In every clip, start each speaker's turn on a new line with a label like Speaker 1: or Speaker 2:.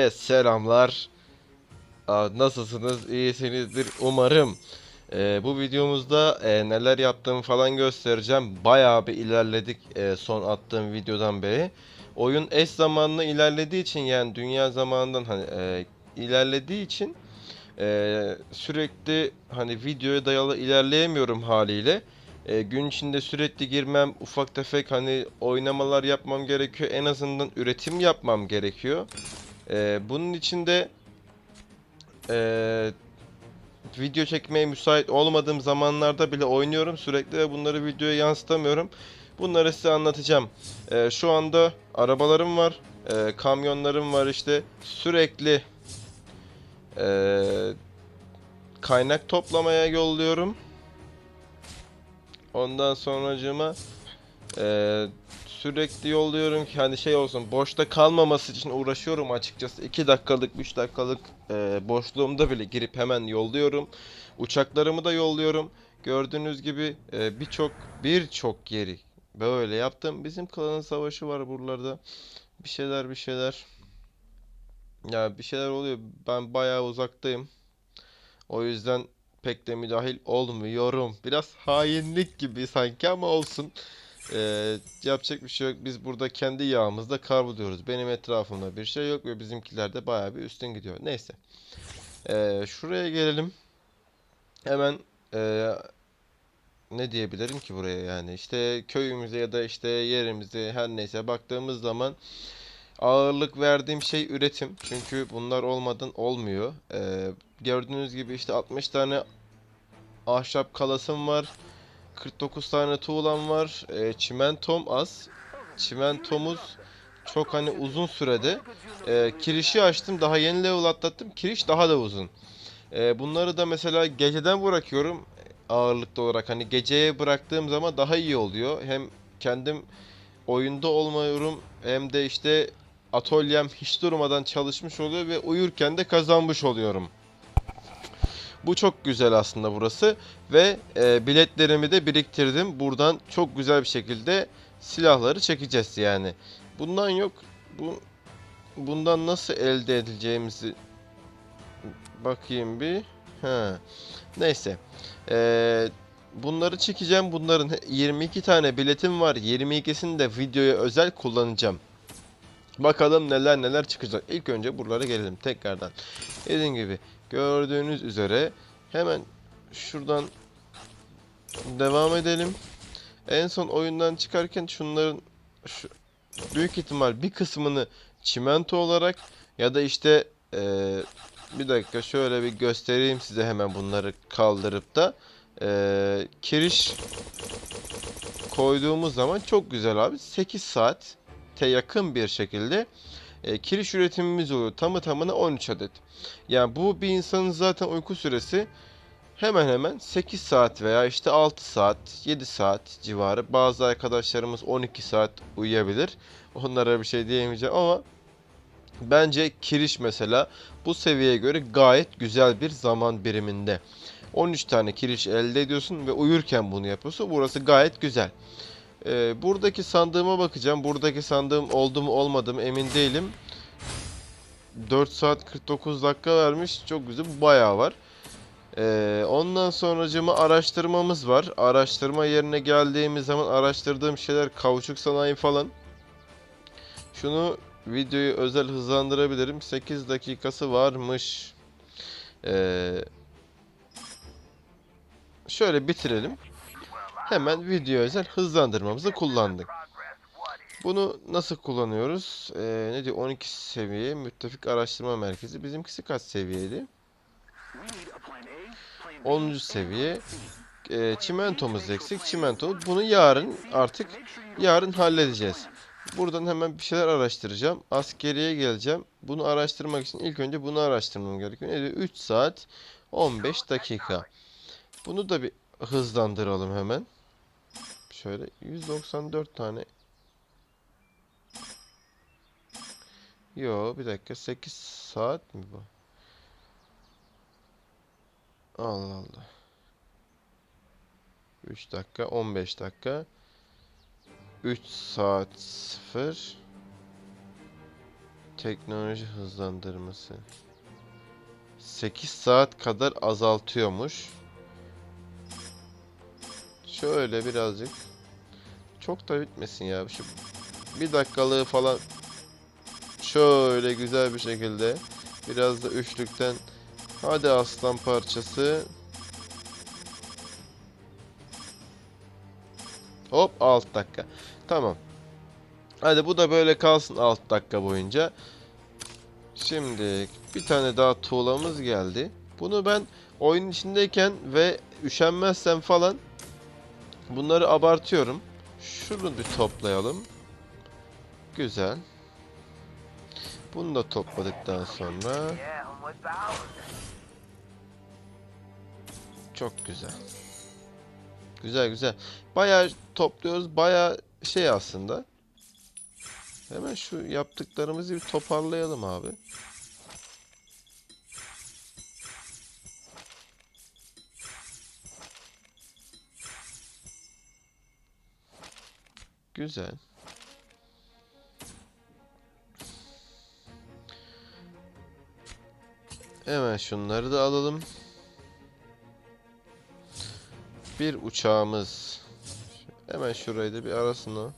Speaker 1: Evet, selamlar. Aa, Nasılsınız? İyisinizdir umarım. Ee, bu videomuzda e, neler yaptığımı falan göstereceğim. Bayağı bir ilerledik e, son attığım videodan beri. Oyun eş zamanlı ilerlediği için yani dünya zamanından hani e, ilerlediği için e, sürekli hani videoya dayalı ilerleyemiyorum haliyle. E, gün içinde sürekli girmem, ufak tefek hani oynamalar yapmam gerekiyor. En azından üretim yapmam gerekiyor. Ee, bunun için de ee, video çekmeye müsait olmadığım zamanlarda bile oynuyorum sürekli ve bunları videoya yansıtamıyorum. Bunları size anlatacağım. Ee, şu anda arabalarım var, ee, kamyonlarım var işte sürekli ee, kaynak toplamaya yolluyorum. Ondan sonracığıma ee, sürekli yolluyorum ki hani şey olsun boşta kalmaması için uğraşıyorum açıkçası. 2 dakikalık 3 dakikalık e, boşluğumda bile girip hemen yolluyorum. Uçaklarımı da yolluyorum. Gördüğünüz gibi e, birçok birçok yeri böyle yaptım. Bizim klanın savaşı var buralarda. Bir şeyler bir şeyler. Ya bir şeyler oluyor. Ben bayağı uzaktayım. O yüzden pek de müdahil olmuyorum. Biraz hainlik gibi sanki ama olsun ee, yapacak bir şey yok. Biz burada kendi yağımızda kavruluyoruz. Benim etrafımda bir şey yok ve bizimkiler de bayağı bir üstün gidiyor. Neyse. Ee, şuraya gelelim. Hemen ee, ne diyebilirim ki buraya yani işte köyümüze ya da işte yerimize her neyse baktığımız zaman ağırlık verdiğim şey üretim. Çünkü bunlar olmadan olmuyor. Ee, gördüğünüz gibi işte 60 tane ahşap kalasım var. 49 tane tuğlam var. E, çimentom az. Çimentomuz çok hani uzun sürede. E, kirişi açtım. Daha yeni level atlattım. Kiriş daha da uzun. E, bunları da mesela geceden bırakıyorum. Ağırlıklı olarak. Hani geceye bıraktığım zaman daha iyi oluyor. Hem kendim oyunda olmuyorum. Hem de işte atölyem hiç durmadan çalışmış oluyor ve uyurken de kazanmış oluyorum. Bu çok güzel aslında burası. Ve e, biletlerimi de biriktirdim. Buradan çok güzel bir şekilde silahları çekeceğiz yani. Bundan yok. Bu bundan nasıl elde edeceğimizi bakayım bir. Ha. Neyse. Ee, bunları çekeceğim. Bunların 22 tane biletim var. 22'sini de videoya özel kullanacağım. Bakalım neler neler çıkacak. İlk önce buralara gelelim tekrardan. Dediğim gibi gördüğünüz üzere hemen şuradan devam edelim. En son oyundan çıkarken şunların şu, büyük ihtimal bir kısmını çimento olarak ya da işte eee, bir dakika şöyle bir göstereyim size hemen bunları kaldırıp da eee, kiriş koyduğumuz zaman çok güzel abi 8 saate yakın bir şekilde e, kiriş üretimimiz oluyor. Tamı tamına 13 adet. Yani bu bir insanın zaten uyku süresi hemen hemen 8 saat veya işte 6 saat, 7 saat civarı. Bazı arkadaşlarımız 12 saat uyuyabilir. Onlara bir şey diyemeyeceğim ama bence kiriş mesela bu seviyeye göre gayet güzel bir zaman biriminde. 13 tane kiriş elde ediyorsun ve uyurken bunu yapıyorsun. Burası gayet güzel. Ee, buradaki sandığıma bakacağım. Buradaki sandığım oldu mu olmadı mı emin değilim. 4 saat 49 dakika vermiş. Çok güzel. Bayağı var. Ee, ondan sonracığıma araştırmamız var. Araştırma yerine geldiğimiz zaman araştırdığım şeyler kauçuk sanayi falan. Şunu videoyu özel hızlandırabilirim. 8 dakikası varmış. Ee, şöyle bitirelim. Hemen video özel hızlandırmamızı kullandık. Bunu nasıl kullanıyoruz? Ee, ne diyor? 12 seviye müttefik araştırma merkezi. Bizimkisi kaç seviyeydi? 10. seviye. Ee, çimentomuz eksik. Çimento. Bunu yarın artık yarın halledeceğiz. Buradan hemen bir şeyler araştıracağım. Askeriye geleceğim. Bunu araştırmak için ilk önce bunu araştırmam gerekiyor. Ne diyor? 3 saat 15 dakika. Bunu da bir hızlandıralım hemen. Şöyle 194 tane. Yo bir dakika 8 saat mi bu? Allah Allah. 3 dakika 15 dakika. 3 saat 0. Teknoloji hızlandırması. 8 saat kadar azaltıyormuş. Şöyle birazcık. Çok da bitmesin ya. Şu bir dakikalığı falan şöyle güzel bir şekilde biraz da üçlükten hadi aslan parçası. Hop 6 dakika. Tamam. Hadi bu da böyle kalsın 6 dakika boyunca. Şimdi bir tane daha tuğlamız geldi. Bunu ben oyun içindeyken ve üşenmezsem falan bunları abartıyorum şunu bir toplayalım güzel bunu da topladıktan sonra çok güzel. Güzel güzel. Bayağı topluyoruz. Bayağı şey aslında. Hemen şu yaptıklarımızı bir toparlayalım abi. Güzel. Hemen şunları da alalım. Bir uçağımız. Hemen şurayı da bir arasına.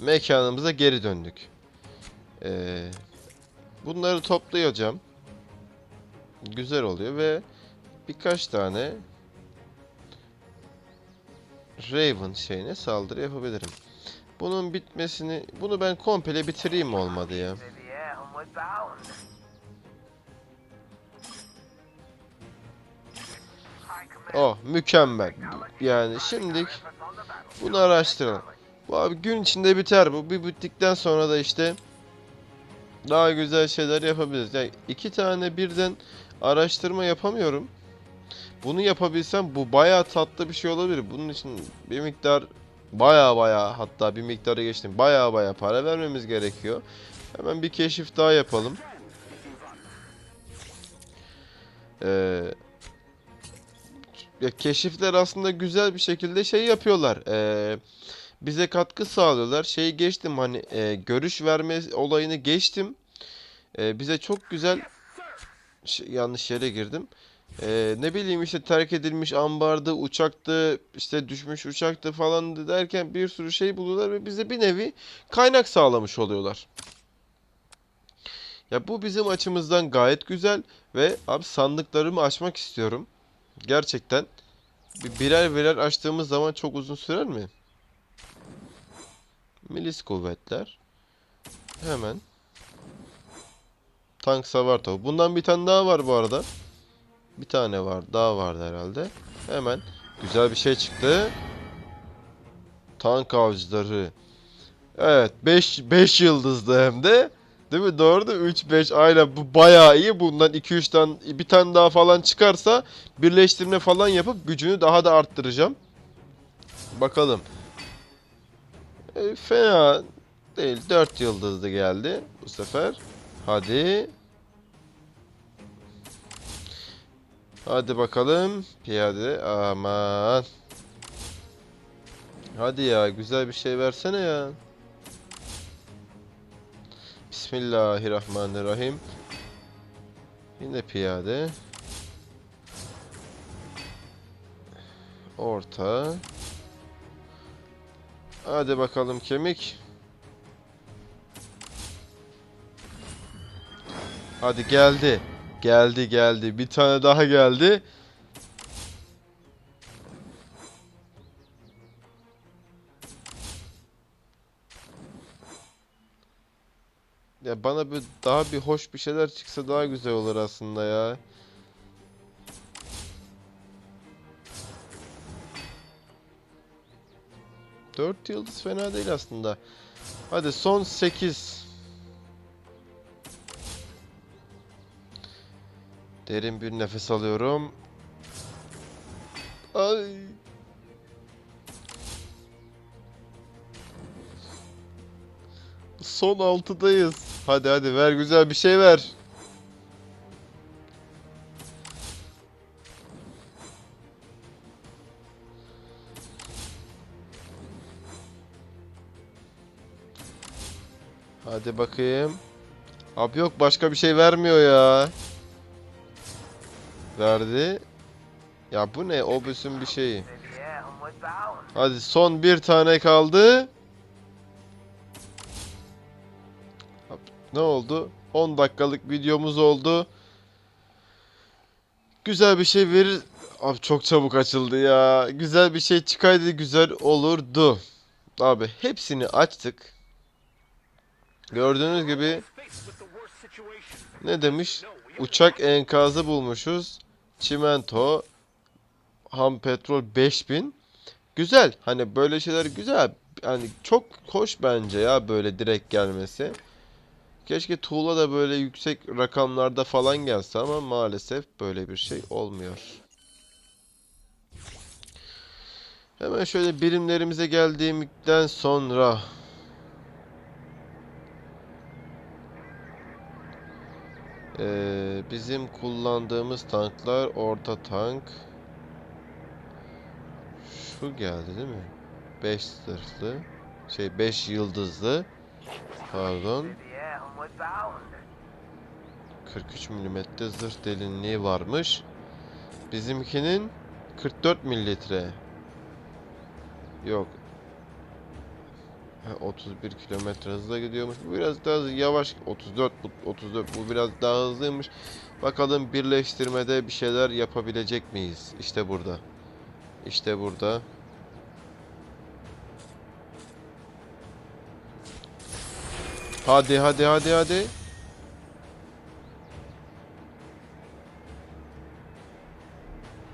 Speaker 1: Mekanımıza geri döndük. Ee, bunları toplayacağım. Güzel oluyor ve birkaç tane Raven şeyine saldırı yapabilirim. Bunun bitmesini, bunu ben komple bitireyim mi olmadı ya? Oh mükemmel. Yani şimdilik bunu araştıralım. Bu abi gün içinde biter bu. Bir bittikten sonra da işte daha güzel şeyler yapabiliriz. Yani iki tane birden araştırma yapamıyorum. Bunu yapabilsem bu bayağı tatlı bir şey olabilir. Bunun için bir miktar bayağı bayağı hatta bir miktarı geçtim. Bayağı bayağı para vermemiz gerekiyor. Hemen bir keşif daha yapalım. Ee, keşifler aslında güzel bir şekilde şey yapıyorlar. Ee, bize katkı sağlıyorlar. Şeyi geçtim hani e, görüş verme olayını geçtim. Ee, bize çok güzel yanlış yere girdim. Ee, ne bileyim işte terk edilmiş ambardı, uçaktı, işte düşmüş uçaktı falan derken bir sürü şey buluyorlar ve bize bir nevi kaynak sağlamış oluyorlar. Ya bu bizim açımızdan gayet güzel ve abi sandıklarımı açmak istiyorum. Gerçekten bir birer birer açtığımız zaman çok uzun sürer mi? Milis kuvvetler. Hemen. Tank savar topu. Bundan bir tane daha var bu arada. Bir tane var. Daha vardı herhalde. Hemen. Güzel bir şey çıktı. Tank avcıları. Evet. 5 5 yıldızdı hem de. Değil mi? Doğru da 3 5 aynen bu bayağı iyi. Bundan 2 3 tane bir tane daha falan çıkarsa birleştirme falan yapıp gücünü daha da arttıracağım. Bakalım. E, fena değil. 4 yıldızlı geldi bu sefer. Hadi. Hadi bakalım. Piyade. Aman. Hadi ya güzel bir şey versene ya. Bismillahirrahmanirrahim. Yine piyade. Orta. Hadi bakalım kemik. Hadi geldi. Geldi geldi. Bir tane daha geldi. Ya bana bir daha bir hoş bir şeyler çıksa daha güzel olur aslında ya. Dört yıldız fena değil aslında. Hadi son 8. Derin bir nefes alıyorum. Ay. Son 6'dayız. Hadi hadi ver güzel bir şey ver. Hadi bakayım. Abi yok başka bir şey vermiyor ya. Verdi. Ya bu ne? Obüs'ün bir şeyi. Hadi son bir tane kaldı. Ne oldu? 10 dakikalık videomuz oldu. Güzel bir şey verir. Abi çok çabuk açıldı ya. Güzel bir şey çıkaydı güzel olurdu. Abi hepsini açtık. Gördüğünüz gibi ne demiş? Uçak enkazı bulmuşuz. Çimento, ham petrol 5000. Güzel. Hani böyle şeyler güzel. Yani çok hoş bence ya böyle direkt gelmesi. Keşke tuğla da böyle yüksek rakamlarda falan gelse ama maalesef böyle bir şey olmuyor. Hemen şöyle birimlerimize geldiğimden sonra Ee, bizim kullandığımız tanklar orta tank. Şu geldi değil mi? 5 zırhlı. Şey 5 yıldızlı. Pardon.
Speaker 2: Yeah, homeward bound.
Speaker 1: 43 milimetre zırh derinliği varmış. Bizimkinin 44 mililitre. Yok. Ha, 31 kilometre hızla gidiyormuş. Bu biraz daha yavaş. 34 bu 34 bu biraz daha hızlıymış. Bakalım birleştirmede bir şeyler yapabilecek miyiz? İşte burada. İşte burada. Hadi hadi hadi hadi.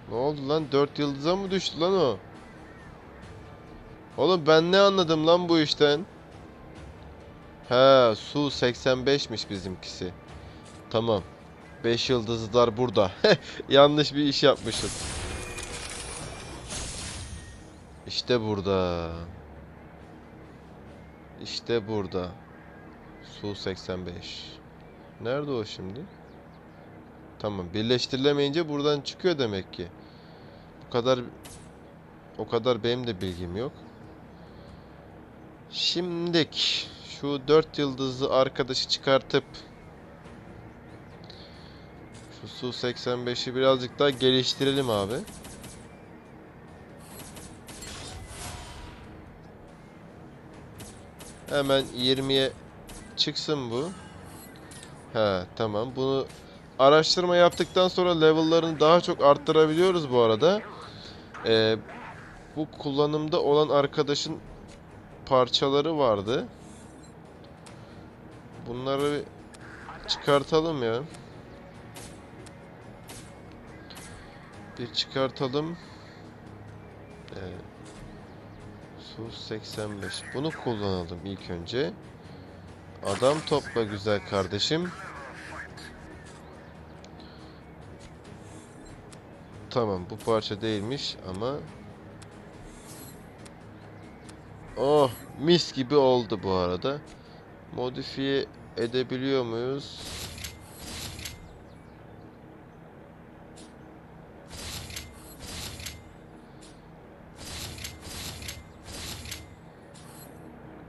Speaker 1: Ne oldu lan? 4 yıldıza mı düştü lan o? Oğlum ben ne anladım lan bu işten? He, su 85'miş bizimkisi. Tamam. 5 yıldızlar burada. Yanlış bir iş yapmışız. İşte burada. İşte burada. Su 85. Nerede o şimdi? Tamam. Birleştirilemeyince buradan çıkıyor demek ki. Bu kadar o kadar benim de bilgim yok. Şimdik şu 4 yıldızlı arkadaşı çıkartıp şu Su 85'i birazcık daha geliştirelim abi. Hemen 20'ye çıksın bu. He tamam bunu araştırma yaptıktan sonra level'larını daha çok arttırabiliyoruz bu arada. Ee, bu kullanımda olan arkadaşın parçaları vardı. Bunları çıkartalım ya. Bir çıkartalım. Ee, Su 85. Bunu kullanalım ilk önce. Adam topla güzel kardeşim. Tamam bu parça değilmiş ama Oh mis gibi oldu bu arada. Modifiye edebiliyor muyuz?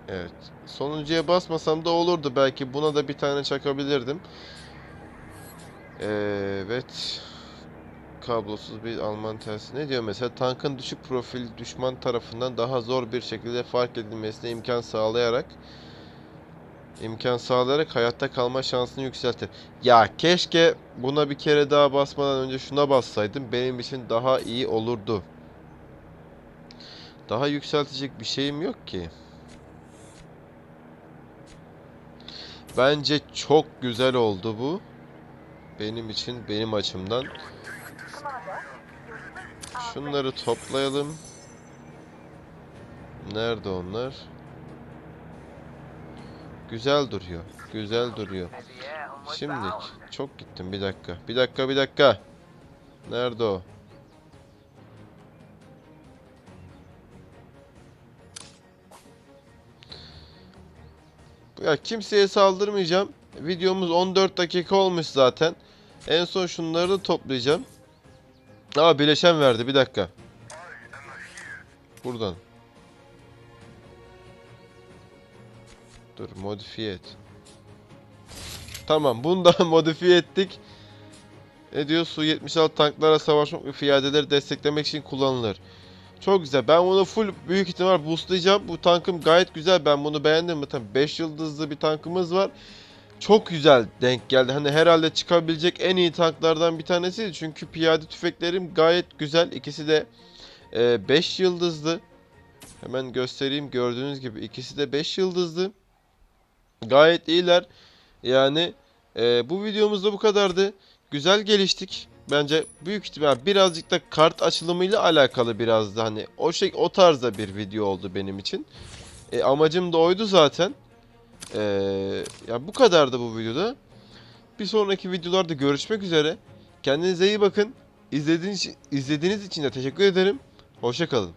Speaker 1: Evet. Sonuncuya basmasam da olurdu belki. Buna da bir tane çakabilirdim. Evet. Kablosuz bir Alman tersi. Ne diyor mesela? Tankın düşük profil düşman tarafından daha zor bir şekilde fark edilmesine imkan sağlayarak imkan sağlayarak hayatta kalma şansını yükseltir. Ya keşke buna bir kere daha basmadan önce şuna bassaydım. Benim için daha iyi olurdu. Daha yükseltecek bir şeyim yok ki. Bence çok güzel oldu bu. Benim için, benim açımdan. Şunları toplayalım. Nerede onlar? Güzel duruyor. Güzel duruyor.
Speaker 2: Bound.
Speaker 1: Çok gittim. Bir dakika. Bir dakika, bir dakika. Nerede o? Ya kimseye saldırmayacağım. Videomuz 14 dakika olmuş zaten. En son şunları da toplayacağım. Aa bileşen verdi. Bir dakika. Buradan. Dur modifiye et. Tamam bunu da modifiye ettik. Ne diyor? Su 76 tanklara savaşmak ve fiyadeleri desteklemek için kullanılır. Çok güzel. Ben bunu full büyük ihtimal boostlayacağım. Bu tankım gayet güzel. Ben bunu beğendim. Zaten 5 yıldızlı bir tankımız var. Çok güzel denk geldi. Hani herhalde çıkabilecek en iyi tanklardan bir tanesiydi. Çünkü piyade tüfeklerim gayet güzel. İkisi de 5 yıldızlı. Hemen göstereyim. Gördüğünüz gibi ikisi de 5 yıldızlı. Gayet iyiler. Yani e, bu videomuzda bu kadardı. Güzel geliştik. Bence büyük ihtimal birazcık da kart açılımıyla alakalı biraz da hani o şey o tarzda bir video oldu benim için. E, amacım da oydu zaten. E, ya bu kadardı bu videoda. Bir sonraki videolarda görüşmek üzere. Kendinize iyi bakın. İzlediğiniz, izlediğiniz için de teşekkür ederim. Hoşçakalın.